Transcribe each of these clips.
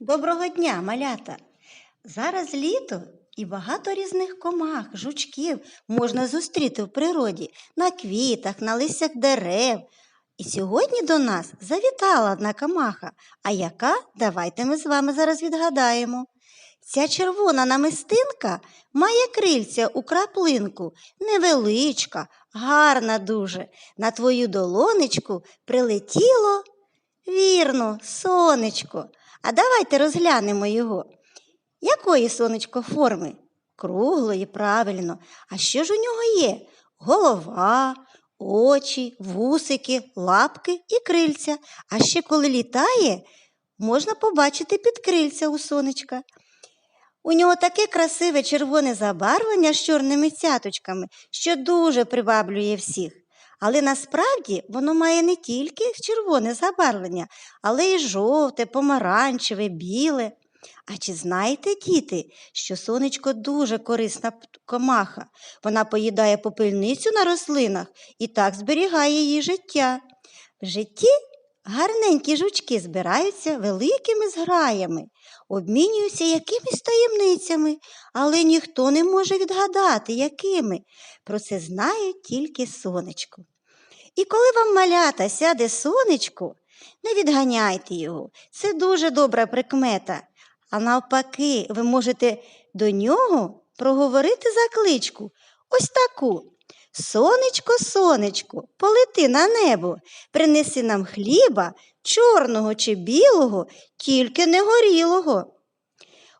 Доброго дня, малята! Зараз літо і багато різних комах, жучків можна зустріти в природі на квітах, на листях дерев. І сьогодні до нас завітала одна комаха. А яка? Давайте ми з вами зараз відгадаємо. Ця червона намистинка має крильця у краплинку, невеличка, гарна дуже. На твою долонечку прилетіло. Вірно, сонечко. А давайте розглянемо його. Якої сонечко форми? Круглої, правильно. А що ж у нього є? Голова, очі, вусики, лапки і крильця. А ще коли літає, можна побачити підкрильця у сонечка. У нього таке красиве червоне забарвлення з чорними цяточками, що дуже приваблює всіх. Але насправді воно має не тільки червоне забарвлення, але й жовте, помаранчеве, біле. А чи знаєте, діти, що сонечко дуже корисна комаха? Вона поїдає попильницю на рослинах і так зберігає її життя. В житті гарненькі жучки збираються великими зграями, обмінюються якимись таємницями, але ніхто не може відгадати, якими. Про це знає тільки сонечко. І коли вам малята сяде сонечко, не відганяйте його. Це дуже добра прикмета. А навпаки, ви можете до нього проговорити закличку. Ось таку. Сонечко, сонечко, полети на небо, принеси нам хліба, чорного чи білого, тільки не горілого.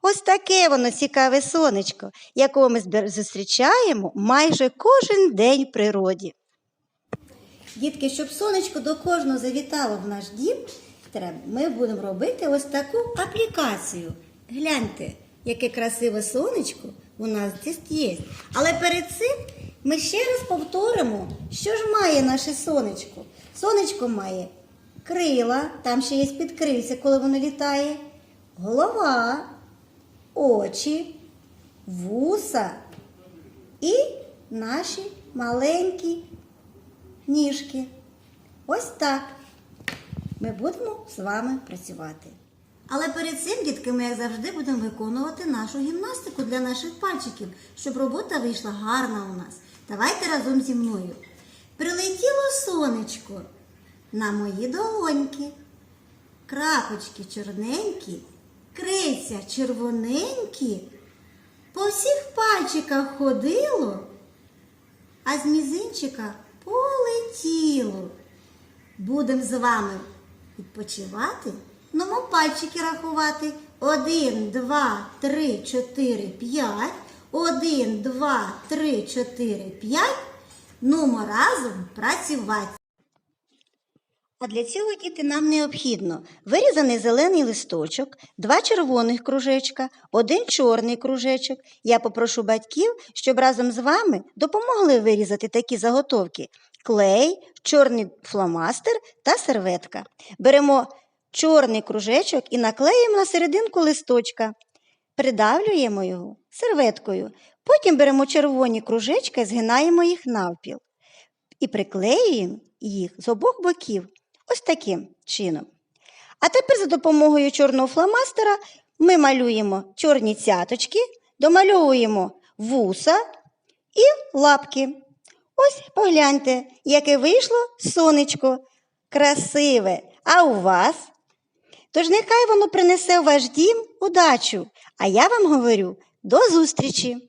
Ось таке воно цікаве сонечко, якого ми зустрічаємо майже кожен день в природі. Дітки, щоб сонечко до кожного завітало в наш дім, ми будемо робити ось таку аплікацію. Гляньте, яке красиве сонечко у нас тут є. Але перед цим ми ще раз повторимо, що ж має наше сонечко. Сонечко має крила, там ще є підкрильця, коли воно літає, голова, очі, вуса і наші маленькі ніжки. Ось так ми будемо з вами працювати. Але перед цим, дітки, ми, як завжди, будемо виконувати нашу гімнастику для наших пальчиків, щоб робота вийшла гарна у нас. Давайте разом зі мною. Прилетіло сонечко на мої долоньки. Крапочки чорненькі, криця червоненькі, по всіх пальчиках ходило, а з мізинчика полетіло. Будемо з вами відпочивати, ну пальчики рахувати. Один, два, три, чотири, п'ять. Один, два, три, чотири, п'ять. Нумо разом працювати. А для цього діти нам необхідно вирізаний зелений листочок, два червоних кружечка, один чорний кружечок. Я попрошу батьків, щоб разом з вами допомогли вирізати такі заготовки: клей, чорний фломастер та серветка. Беремо чорний кружечок і наклеїмо на серединку листочка. Придавлюємо його серветкою. Потім беремо червоні кружечка і згинаємо їх навпіл і приклеюємо їх з обох боків. Ось таким чином. А тепер за допомогою чорного фломастера ми малюємо чорні цяточки, домальовуємо вуса і лапки. Ось погляньте, яке вийшло сонечко. Красиве. А у вас? Тож нехай воно принесе в ваш дім удачу. А я вам говорю до зустрічі!